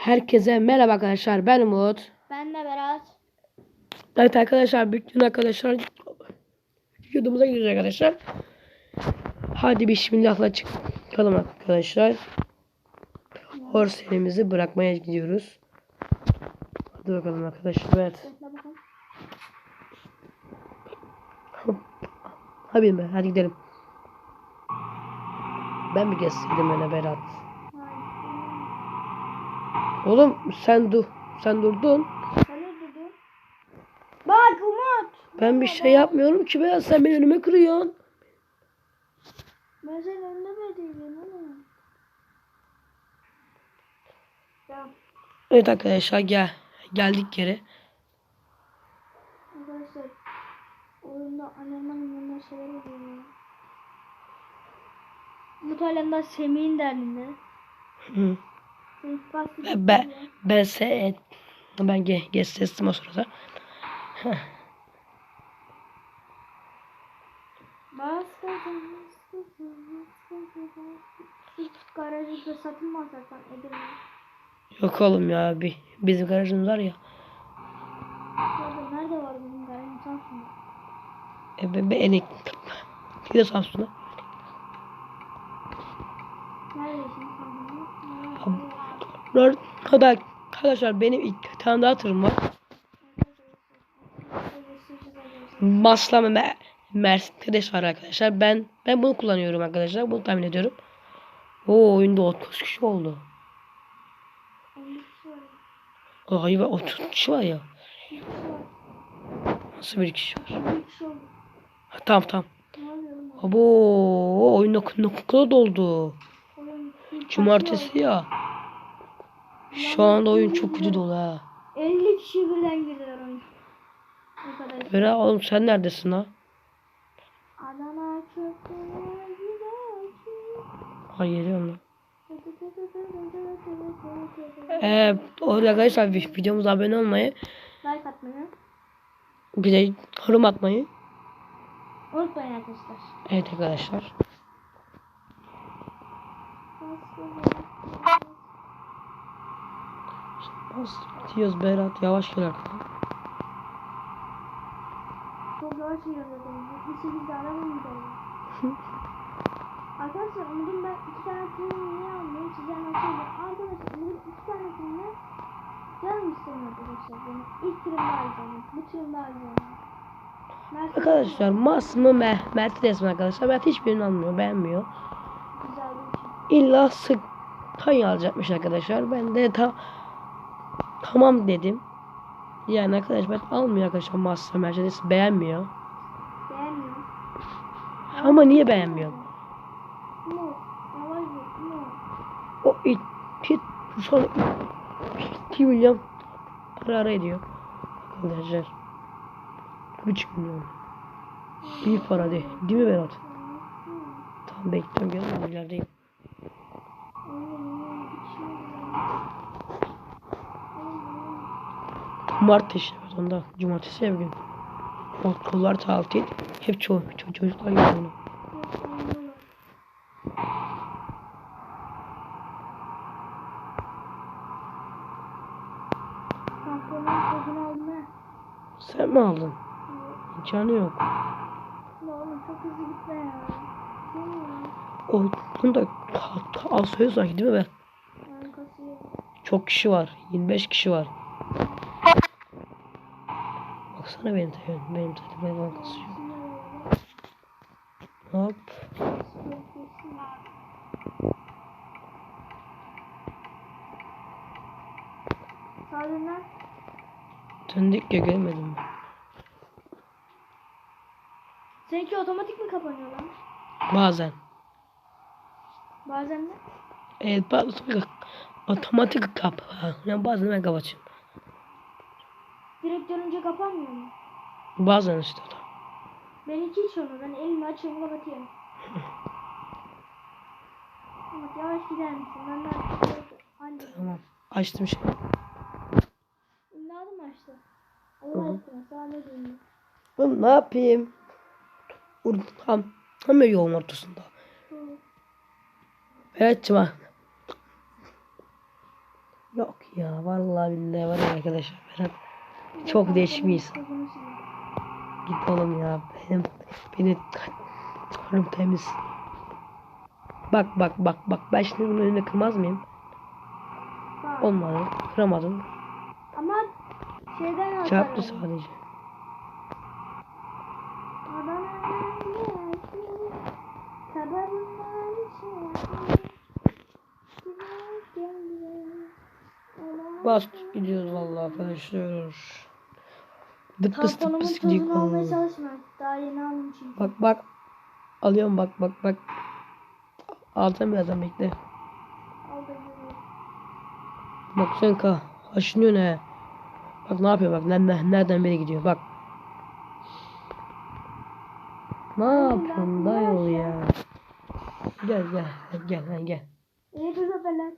Herkese merhaba arkadaşlar ben Umut. Ben de Berat. Evet arkadaşlar bütün arkadaşlar videomuza gidiyoruz arkadaşlar. Hadi bismillahla çıkalım arkadaşlar. Hor serimizi bırakmaya gidiyoruz. Hadi bakalım arkadaşlar evet. Hadi be hadi gidelim. Ben mi geçseydim öyle Berat? Oğlum sen dur. Sen durdun. Sen dedin? Bak Umut. Ben bir şey yapmıyorum ki Berat sen benim önüme kırıyorsun. Ben senin önünde mi değilim oğlum? Evet arkadaşlar gel geldik geri. arkadaşlar oyunda annemin yanına şeyler oluyor. Daha Semih'in derdinde. Hı. Ben ben, se ben ge geç sestim o sırada. Yok oğlum ya bir bizim garajımız var ya. Orada nerede var benim garajım Samsun'da? E, ben, enik. Bir de Samsun'da. Samsun'da? Arkadaşlar benim iki tane daha tırım var. Masla ve Mercedes var arkadaşlar. Ben ben bunu kullanıyorum arkadaşlar. Bunu tahmin ediyorum. O oyunda 30 kişi oldu. O hayvan 30 kişi var ya. Nasıl bir kişi var? Ha, tamam tamam. Abo oyun kadar doldu. Cumartesi ya. Şu anda oyun çok kötü dolu ha. 50 kişi birden girdiler oyun. Vera oğlum sen neredesin ha? Adana gidersin. Ha geliyorum lan. Ee, orada arkadaşlar vi- videomuza abone olmayı, Like atmayı bir de yorum atmayı. unutmayın arkadaşlar. Evet arkadaşlar. Diyoruz Berat yavaş gel arkadan. Çok yavaş gidiyor zaten. 78 de araba mı gidiyor? Arkadaşlar Umut'un ben iki tane filmi niye almayayım size anlatayım. Arkadaşlar Umut'un iki tane filmi canım istemiyor arkadaşlar. Benim ilk filmde alacağım. Bu filmde alacağım. Mercedes Arkadaşlar Mas mı Me Mercedes mi arkadaşlar? Ben hiçbirini almıyor beğenmiyor. Güzel bir şey. İlla sık Tanya alacakmış arkadaşlar. Ben de ta tamam dedim. Yani arkadaş ben almıyor arkadaşlar Mazda Mercedes beğenmiyor. Beğenmiyorum. Ama niye beğenmiyor? O it pit son 2 milyon para ara ediyor. Arkadaşlar. 3 milyon. İyi para değil. Değil mi Berat? Tamam bekliyorum gelin ilerideyim. Cumartesi evet onda. Cumartesi ev gün. Okullar tatil. Hep ço ço çocuklar aldım ha. Sen mi aldın? İmkanı yok. Oğlum çok hızlı gitme ya. Değil mi ya? O bunu da az sanki değil mi be? Çok kişi var. 25 kişi var. Baksana benim telefon. Benim telefonum kasıyor. Hop. Sağlığına Döndük ya görmedim. Seninki otomatik mi kapanıyor lan? Bazen. Bazen de. Evet bazen otomatik kap. Yani bazen ben kapatıyorum. Dönünce kapanmıyor mu? Bazen işte. Benimki hiç olmuyor. Ben elimi açıyorum kapatıyorum. Umut yavaş gider misin? Ben de Anne. Tamam. Açtım şey. İmdadım açtı. Allah aşkına sana ne diyeyim? Oğlum ne yapayım? Tam, tam yolun ortasında. Evet çıma. Yok ya. Vallahi billahi var ya arkadaşlar. Berat çok değişmiş. Tozunu silin. Git oğlum ya. Benim beni karım temiz. Bak bak bak bak. Ben şimdi bunun önüne kırmaz mıyım? Bak. Olmadı. Kıramadım. Ama şeyden Çarptı aldım. sadece. Bastık gidiyoruz vallahi arkadaşlar. Dıp pıs dıp Tamponumun pıs gidiyor. almaya çalışma. Daha yeni aldım çünkü. Bak bak. Alıyorum bak bak bak. Alacağım birazdan bekle. Bak sen ka. Haşınıyor ne? Bak ne yapıyor bak. Nereden, nereden beri gidiyor bak. Ne yapıyorsun dayol ya? Gel gel gel gel gel. İyi dur beler.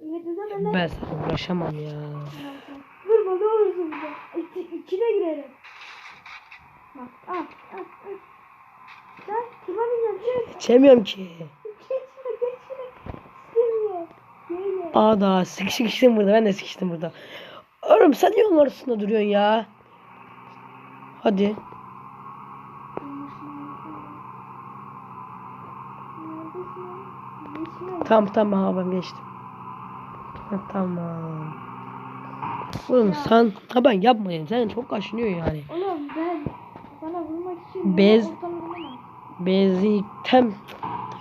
İyi beler. Ben sana uğraşamam ya olmaz olursun bize. İki, içine girerim. Bak at at at. Gel tıra bineceğim. İçemiyorum ki. Geçme geçme. Sıkılmıyor. Ada sık sıkıştım burada ben de sıkıştım burada. Oğlum sen niye onun arasında duruyorsun ya? Hadi. Tam tamam ben geçtim. Tamam. Oğlum sen ha ben yapmayayım. Sen çok kaşınıyor yani. Oğlum ben sana vurmak için Bez-. Bezikten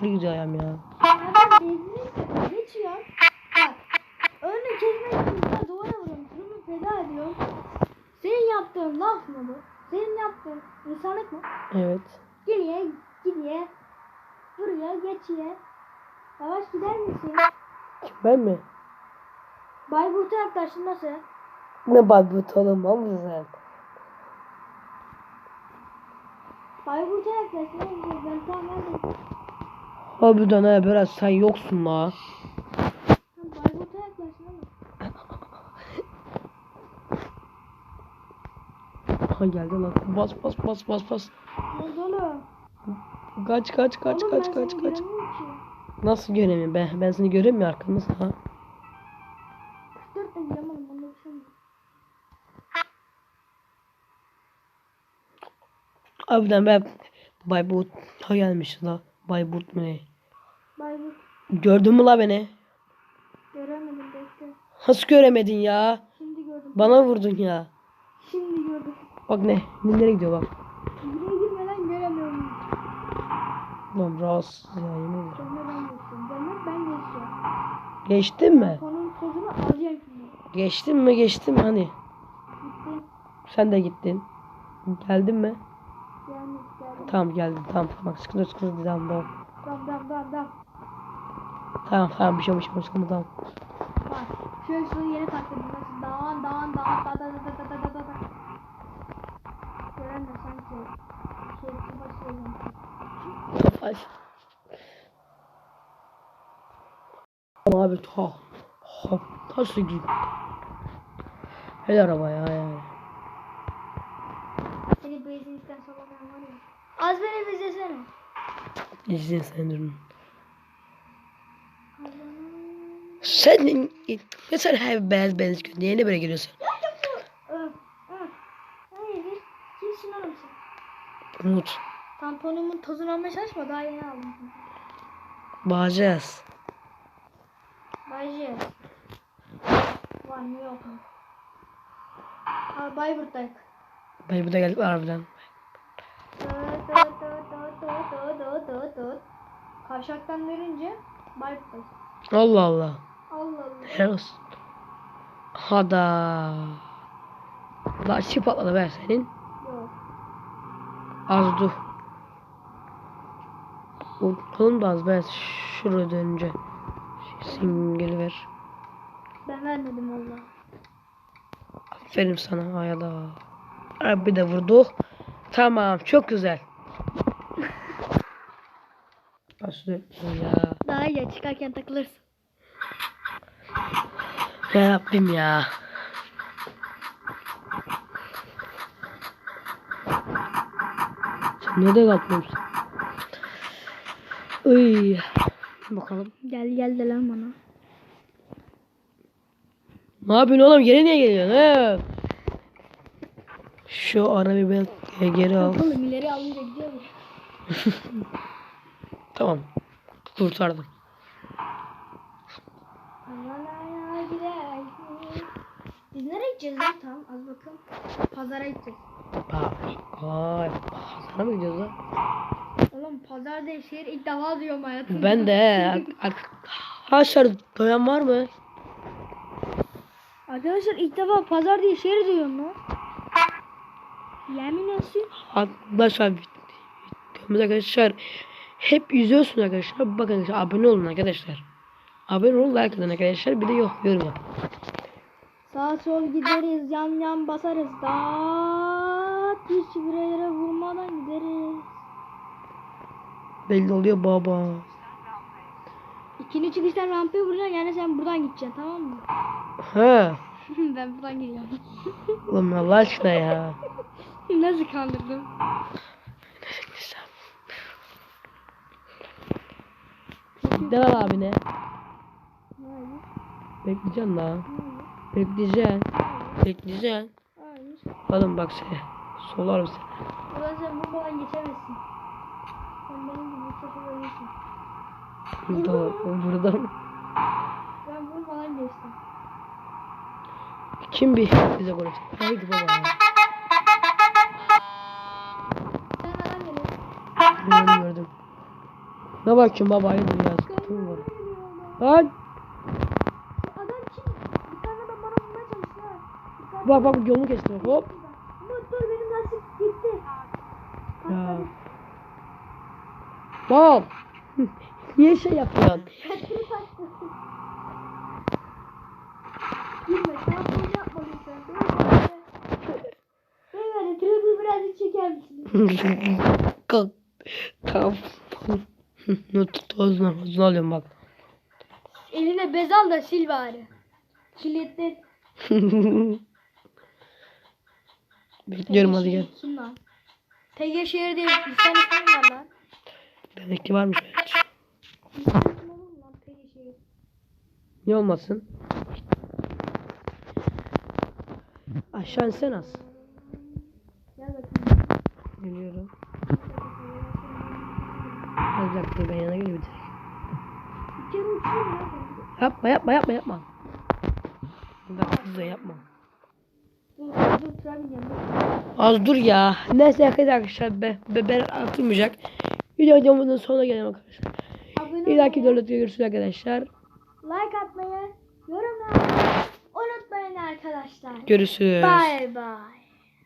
ne güzel ayağım ya. Nereden bezini geçiyor. Bak. Önüne kesmek için duvara vuruyorum. Durumu feda ediyorum. Senin yaptığın laf mı bu? Senin yaptığın insanlık mı? Evet. Geriye gidiye. Buraya geçiye. Yavaş gider misin? Ben mi? Bayburt'a yaklaştın nasıl? Ne badbut oğlum ama sen. Bayburt'a güzel. Ben ben de. Harbiden ha biraz sen yoksun la. Bayburt'a. Ha geldi lan. Bas bas bas bas bas. Ne oğlum? Kaç kaç kaç Oğlum kaç kaç kaç. Nasıl göremiyorum ben? Ben seni göremiyorum arkamızda Harbiden ben Bayburt'a gelmiş la. Bayburt mu ne? Bayburt. Gördün mü la beni? Göremedim bekle. Nasıl göremedin ya? Şimdi gördüm. Bana vurdun ya. Şimdi gördüm. Bak ne? Nereye gidiyor bak. Buraya girmeden göremiyorum. Lan rahatsız ya yemin ederim. Sonra ben geçiyorum. Sonra ben geçiyorum. Geçtin mi? Konunun tozunu alacağım şimdi. Geçtin mi geçtin mi hani? Gitti. Sen de gittin. Geldin mi? Tamam geldim tamam tamam sıkıntı yok, sıkıntı yok, tamam tamam. Dam dam dam dam. Tamam tamam bir şey olmuş şey olmuş tamam. Bak. Şöyle şunu yere taktım. Nasıl? Dağın dağın dağın da da da da da da da da. Gören de sanki şey başlayacağım. Ay. Tamam abi ta. Ha, nasıl gideyim? Helal araba ya yani. Seni bu izledikten sonra ben var ya. Az beni izlesene. Sen durun. Sen mesela her beyaz beyaz gün niye ne böyle. Hayır, kimsin oğlum sen? Umut. Tamponumun tozunu almaya çalışma, daha yeni aldım. Bağacağız. Bayce. Var mı yok mu? Bayburt'tayız. Ben burada geldik harbiden. Tut, tut, tut, tut, tut. Kavşaktan verince Bayburt'tayız. Allah Allah. Allah Allah. Helal olsun. Hada. Lastik patladı be senin. Yok. Dur. Kolum da az be. Şuraya dönünce. Singeli ver. Ben vermedim valla. Aferin sana ayada. Abi de vurdu. Tamam çok güzel. Nasıl ya? Daha iyi çıkarken takılırsın. Ya Rabbim ya. Sen nerede kalkıyorsun? Iy. Bakalım. Gel gel de lan bana. Ne yapıyorsun oğlum? Geri niye geliyorsun? He? Şu arabayı ben geri al. Oğlum ileri alınca gidiyor mu? Tamam. Kurtardım. Biz nereye gideceğiz lan tam? Az bakalım. Pazara gideceğiz. Bak. Ay. Pazara mı gidiyoruz lan? Oğlum pazar değil şehir ilk defa diyorum hayatımda. Ben de. Arkadaşlar doyan var mı? Arkadaşlar ilk defa pazar değil şehir diyorum lan. Yemin etsin. Arkadaşlar videomuz arkadaşlar hep izliyorsunuz arkadaşlar. Bakın arkadaşlar abone olun arkadaşlar. Abone olun like atın arkadaşlar. Bir de yok yorum yapın. Sağ sol gideriz, yan yan basarız. Dağıt hiç bireyere vurmadan gideriz. Belli oluyor baba. İkinci çıkıştan rampaya vuracaksın yani sen buradan gideceksin tamam mı? Ha. ben buradan gidiyorum. Oğlum Allah aşkına ya. Nasıl kandırdım? Gel al abine. Hayır, Bekleyeceksin. Bekleyeceksin. hayır. Oğlum bak seni. Solarım seni. Buradan sen vurmadan geçemezsin. Sen benim gibi uçak ölürsün. Burada, burada. Ben vurmadan geçtim. Kim bir bize gol atacak? Haydi baba. ya. Sen adam geliyor. Gördüm gördüm. Ne bakıyorsun baba hayırdır ya? Mı var? Lan. Adam kim? Bir tane adam bana vurmaya çalıştı ha. Bak bak yolunu kesti bak hop. Dur dur benim lastik gitti. Ya. Bak. Niye şey yapıyorsun? Kaçını taktı. Girme tamam bunu yapmadın sen. Beyefendi trafik birazcık çeker misiniz? Kalk. Tamam. Not tozunu tozunu alıyorum bak. Eline bez al da sil bari. Çiletli. Bekliyorum hadi gel. Kim lan? Pege şehir değil. Bir tane kim var lan? Demek ki varmış. Niye olmasın? Aşağı insen az. Gel bakayım. Geliyorum. Az dakika ben yana geliyorum. Yapma yapma yapma yapma. Bak kızla yapma. Az dur ya. Neyse arkadaşlar be, be ben atılmayacak. Videomuzun sonuna gelelim arkadaşlar. Bir dahaki videoda görüşürüz arkadaşlar. like atmayı, yorum yapmayı unutmayın arkadaşlar. Görüşürüz. Bye bye.